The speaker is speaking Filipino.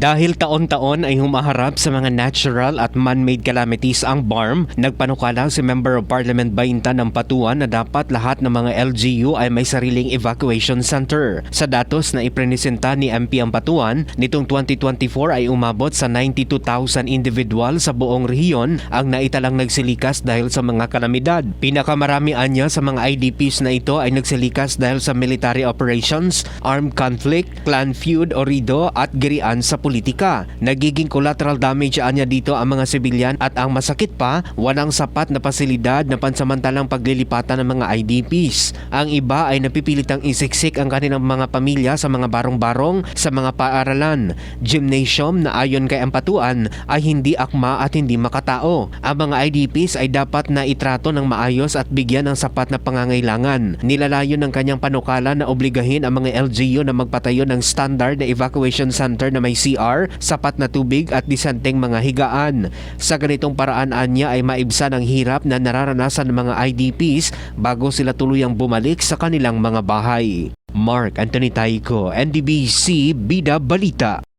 Dahil taon-taon ay humaharap sa mga natural at man-made calamities ang BARM, nagpanukala si Member of Parliament Bainta ng Patuan na dapat lahat ng mga LGU ay may sariling evacuation center. Sa datos na iprenisenta ni MP ang Patuan, nitong 2024 ay umabot sa 92,000 individual sa buong rehiyon ang naitalang nagsilikas dahil sa mga kalamidad. Pinakamarami anya sa mga IDPs na ito ay nagsilikas dahil sa military operations, armed conflict, clan feud o rido at girian sa politika. Nagiging collateral damage anya dito ang mga sibilyan at ang masakit pa, walang sapat na pasilidad na pansamantalang paglilipatan ng mga IDPs. Ang iba ay napipilitang isiksik ang kanilang mga pamilya sa mga barong-barong sa mga paaralan. Gymnasium na ayon kay Ampatuan ay hindi akma at hindi makatao. Ang mga IDPs ay dapat na itrato ng maayos at bigyan ng sapat na pangangailangan. Nilalayo ng kanyang panukala na obligahin ang mga LGU na magpatayo ng standard na evacuation center na may CR, sapat na tubig at disenteng mga higaan. Sa ganitong paraan anya ay maibsan ang hirap na nararanasan ng mga IDPs bago sila tuluyang bumalik sa kanilang mga bahay. Mark Anthony Taiko, NDBC Bida Balita.